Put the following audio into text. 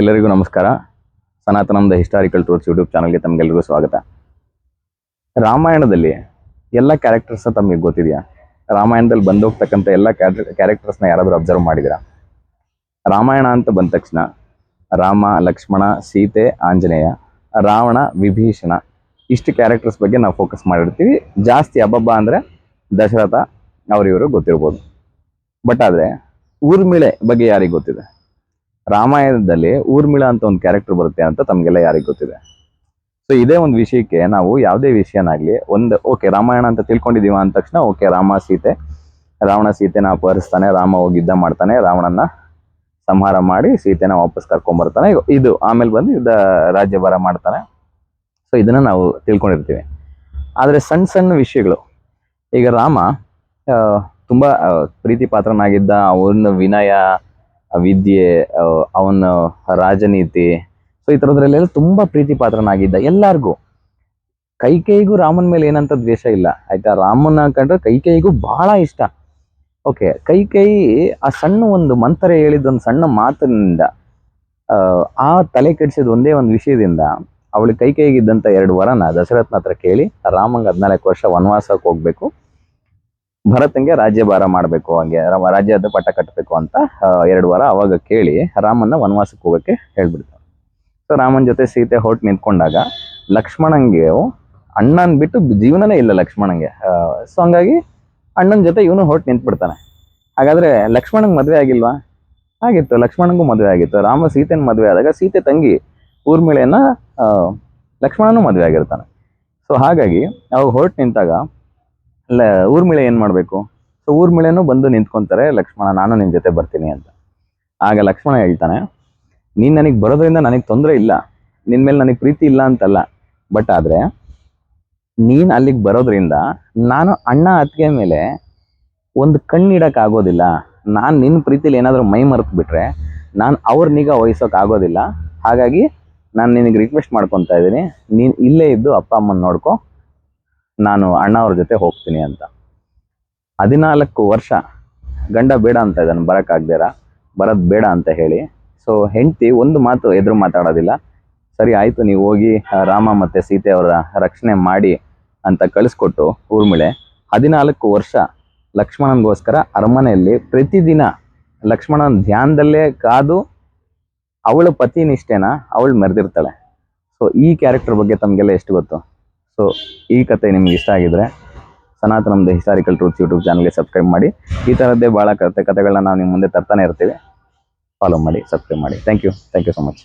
ಎಲ್ಲರಿಗೂ ನಮಸ್ಕಾರ. ಸನಾತನಂದ historical tours YouTube ಚಾನಲ್ಗೆ ತಮಗೆಲ್ಲರಿಗೂ ಸ್ವಾಗತ. ರಾಮಾಯಣದಲ್ಲಿ ಎಲ್ಲ ಕ್ಯಾರೆಕ್ಟರ್ಸ್ ತಮಗೆ ಗೊತ್ತಿದೆಯಾ? ರಾಮಾಯಣದಲ್ಲಿ ಬಂದೋಗ್ತಕ್ಕಂಥ ಎಲ್ಲ ಕ್ಯಾರೆಕ್ಟರ್ಸ್ನ ಯಾರಾದರೂ ಅಬ್ಸರ್ವ್ ಮಾಡಿದಿರಾ? ರಾಮಾಯಣ ಅಂತ ಬಂದ ತಕ್ಷಣ ರಾಮ, ಲಕ್ಷ್ಮಣ, ಸೀತೆ, ಆಂಜನೇಯ, ರಾವಣ, ವಿಭೀಷಣ ಇಷ್ಟು ಕ್ಯಾರೆಕ್ಟರ್ಸ್ ಬಗ್ಗೆ ನಾವು ಫೋಕಸ್ ಮಾಡಿರ್ತೀವಿ. ಜಾಸ್ತಿ ಹಬ್ಬಬ್ಬ ಅಂದರೆ ದಶರಥ ಅವರಿವರು ಗೊತ್ತಿರ್ಬೋದು. ಬಟ್ ಆದರೆ ಊರ್ಮಿಳೆ ಬಗ್ಗೆ ಯಾರಿಗೆ ಗೊತ್ತಿದೆ? ರಾಮಾಯಣದಲ್ಲಿ ಊರ್ಮಿಳ ಅಂತ ಒಂದು ಕ್ಯಾರೆಕ್ಟರ್ ಬರುತ್ತೆ ಅಂತ ತಮಗೆಲ್ಲ ಯಾರಿಗೆ ಗೊತ್ತಿದೆ? ಸೊ ಇದೇ ಒಂದು ವಿಷಯಕ್ಕೆ ನಾವು ಯಾವುದೇ ವಿಷಯನಾಗ್ಲಿ ಒಂದು ಓಕೆ ರಾಮಾಯಣ ಅಂತ ತಿಳ್ಕೊಂಡಿದೀವ ಅಂದ ತಕ್ಷಣ ಓಕೆ ರಾಮ ಸೀತೆ, ರಾವಣ ಸೀತೆನ ಅಪಹರಿಸ್ತಾನೆ, ರಾಮ ಹೋಗಿ ಯುದ್ಧ ಮಾಡ್ತಾನೆ ರಾವಣನ ಸಂಹಾರ ಮಾಡಿ ಸೀತೆನ ವಾಪಸ್ ಕರ್ಕೊಂಡ್ಬರ್ತಾನೆ ಇದು ಆಮೇಲೆ ಬಂದು ಯುದ್ಧ ರಾಜ್ಯಭಾರ ಮಾಡ್ತಾನೆ. ಸೊ ಇದನ್ನ ನಾವು ತಿಳ್ಕೊಂಡಿರ್ತೀವಿ. ಆದರೆ ಸಣ್ಣ ಸಣ್ಣ ವಿಷಯಗಳು. ಈಗ ರಾಮ ತುಂಬಾ ಪ್ರೀತಿ ಪಾತ್ರನಾಗಿದ್ದ ಅವನ ವಿನಯ ವಿದ್ಯೆ ಅವನ ರಾಜನೀತಿ ಸೊ ಈ ಥರದ್ರಲ್ಲೆಲ್ಲ ತುಂಬಾ ಪ್ರೀತಿ ಪಾತ್ರನಾಗಿದ್ದ ಎಲ್ಲಾರ್ಗೂ. ಕೈಕೇಯಿಗೂ ರಾಮನ ಮೇಲೆ ಏನಂತ ದ್ವೇಷ ಇಲ್ಲ. ಆಯ್ತಾ? ರಾಮನ ಕಂಡ್ರೆ ಕೈಕೇಯಿಗೂ ಬಹಳ ಇಷ್ಟ. ಓಕೆ ಕೈಕೇಯಿ ಆ ಸಣ್ಣ ಒಂದು ಮಂತ್ರ ಹೇಳಿದ ಒಂದು ಸಣ್ಣ ಮಾತಿನಿಂದ ಆ, ತಲೆ ಕೆಡಿಸಿದ ಒಂದೇ ಒಂದು ವಿಷಯದಿಂದ ಅವಳು ಕೈಕೈಗಿದ್ದಂಥ ಎರಡು ವರನ ದಶರಥನ ಹತ್ರ ಕೇಳಿ ರಾಮಂಗೆ ಹದಿನಾಲ್ಕು ವರ್ಷ ವನವಾಸಕ್ಕೆ ಹೋಗ್ಬೇಕು. ಭರತಂಗೆ ರಾಜ್ಯಭಾರ ಮಾಡಬೇಕು, ಹಂಗೆ ರಾಜ್ಯದ ಪಟ್ಟ ಕಟ್ಟಬೇಕು ಅಂತ ಎರಡು ವಾರ ಅವಾಗ ಕೇಳಿ ರಾಮನ್ನ ವನವಾಸಕ್ಕೆ ಹೋಗಕ್ಕೆ ಹೇಳ್ಬಿಡ್ತಾರೆ. ಸೊ ರಾಮನ ಜೊತೆ ಸೀತೆ ಹೊರಟು ನಿಂತ್ಕೊಂಡಾಗ ಲಕ್ಷ್ಮಣಂಗೆ ಅಣ್ಣನ್ ಬಿಟ್ಟು ಜೀವನನೇ ಇಲ್ಲ ಲಕ್ಷ್ಮಣಂಗೆ. ಸೊ ಹಂಗಾಗಿ ಅಣ್ಣನ ಜೊತೆ ಇವನು ಹೊರಟು ನಿಂತ್ಬಿಡ್ತಾನೆ. ಹಾಗಾದ್ರೆ ಲಕ್ಷ್ಮಣಂಗೆ ಮದುವೆ ಆಗಿಲ್ವಾ? ಆಗಿತ್ತು, ಲಕ್ಷ್ಮಣಂಗೂ ಮದುವೆ ಆಗಿತ್ತು. ರಾಮ ಸೀತೆನ ಮದುವೆ ಆದಾಗ ಸೀತೆ ತಂಗಿ ಊರ್ಮಿಳೆಯನ್ನ ಲಕ್ಷ್ಮಣನೂ ಮದುವೆ ಆಗಿರ್ತಾನೆ. ಸೊ ಹಾಗಾಗಿ ಅವಾಗ ಹೊರಟು ನಿಂತಾಗ ಅಲ್ಲ ಊರ್ಮಿಳೆ ಏನು ಮಾಡಬೇಕು? ಸೊ ಊರ್ಮಿಳೆನೂ ಬಂದು ನಿಂತ್ಕೊಂತಾರೆ, ಲಕ್ಷ್ಮಣ, ನಾನು ನಿನ್ನ ಜೊತೆ ಬರ್ತೀನಿ ಅಂತ. ಆಗ ಲಕ್ಷ್ಮಣ ಹೇಳ್ತಾನೆ, ನೀನು ನನಗೆ ಬರೋದ್ರಿಂದ ನನಗೆ ತೊಂದರೆ ಇಲ್ಲ ನಿನ್ನ ಮೇಲೆ ನನಗೆ ಪ್ರೀತಿ ಇಲ್ಲ ಅಂತಲ್ಲ ಬಟ್ ಆದ್ರೆ ನೀನು ಅಲ್ಲಿಗೆ ಬರೋದ್ರಿಂದ ನಾನು ಅಣ್ಣ ಅತ್ತಿಗೆ ಮೇಲೆ ಒಂದು ಕಣ್ಣಿಡಕ್ ಆಗೋದಿಲ್ಲ, ನಾನು ನಿನ್ನ ಪ್ರೀತಿಲಿ ಏನಾದರೂ ಮೈ ಮರೆತು ಬಿಟ್ರೆ ನಾನು ಅವ್ರ ನಿಗಾ ವಹಿಸೋಕ್ಕಾಗೋದಿಲ್ಲ ಹಾಗಾಗಿ ನಾನು ನಿನಗೆ ರಿಕ್ವೆಸ್ಟ್ ಮಾಡ್ಕೊತಾ ಇದ್ದೀನಿ, ನೀನು ಇಲ್ಲೇ ಇದ್ದು ಅಪ್ಪ ಅಮ್ಮನ ನೋಡ್ಕೊ ನಾನು ಅಣ್ಣ ಅವ್ರ ಜೊತೆ ಹೋಗ್ತೀನಿ ಅಂತ. ಹದಿನಾಲ್ಕು ವರ್ಷ ಗಂಡ ಬೇಡ ಅಂತ ಇದ್ದಾನೆ ಬರೋಕ್ಕಾಗ್ದಿರ ಬರೋದು ಬೇಡ ಅಂತ ಹೇಳಿ. ಸೊ ಹೆಂಡತಿ ಒಂದು ಮಾತು ಎದುರು ಮಾತಾಡೋದಿಲ್ಲ. ಸರಿ, ಆಯಿತು, ನೀವು ಹೋಗಿ ರಾಮ ಮತ್ತು ಸೀತೆ ಅವರ ರಕ್ಷಣೆ ಮಾಡಿ ಅಂತ ಕಳಿಸ್ಕೊಟ್ಟು ಊರ್ಮಿಳೆ, ಹದಿನಾಲ್ಕು ವರ್ಷ ಲಕ್ಷ್ಮಣನಿಗೋಸ್ಕರ ಅರಮನೆಯಲ್ಲಿ ಪ್ರತಿದಿನ ಲಕ್ಷ್ಮಣನ ಧ್ಯಾನದಲ್ಲೇ ಕಾದು ಅವಳ ಪತಿ ನಿಷ್ಠೆನ ಅವಳು ಮೆರೆದಿರ್ತಾಳೆ. ಸೊ ಈ ಕ್ಯಾರೆಕ್ಟರ್ ಬಗ್ಗೆ ತಮಗೆಲ್ಲ ಎಷ್ಟು ಗೊತ್ತು? ಸೊ, ಈ ಕತೆ ನಿಮ್ಗೆ ಇಷ್ಟ ಆಗಿದ್ರೆ ಸನಾತನಮ್ದು ಹಿಸ್ಟಾರಿಕಲ್ ಟ್ರೂತ್ಸ್ ಯೂಟ್ಯೂಬ್ ಚಾನಲ್ಗೆ ಸಬ್ಸ್ಕ್ರೈಬ್ ಮಾಡಿ. ಈ ಥರದ್ದೇ ಭಾಳ ಕತೆ, ಕತೆಗಳನ್ನ ನಾವು ನಿಮ್ಮ ಮುಂದೆ ತರ್ತಾನೆ ಇರ್ತೀವಿ. ಫಾಲೋ ಮಾಡಿ ಸಬ್ಸ್ಕ್ರೈಬ್ ಮಾಡಿ. Thank you thank you so much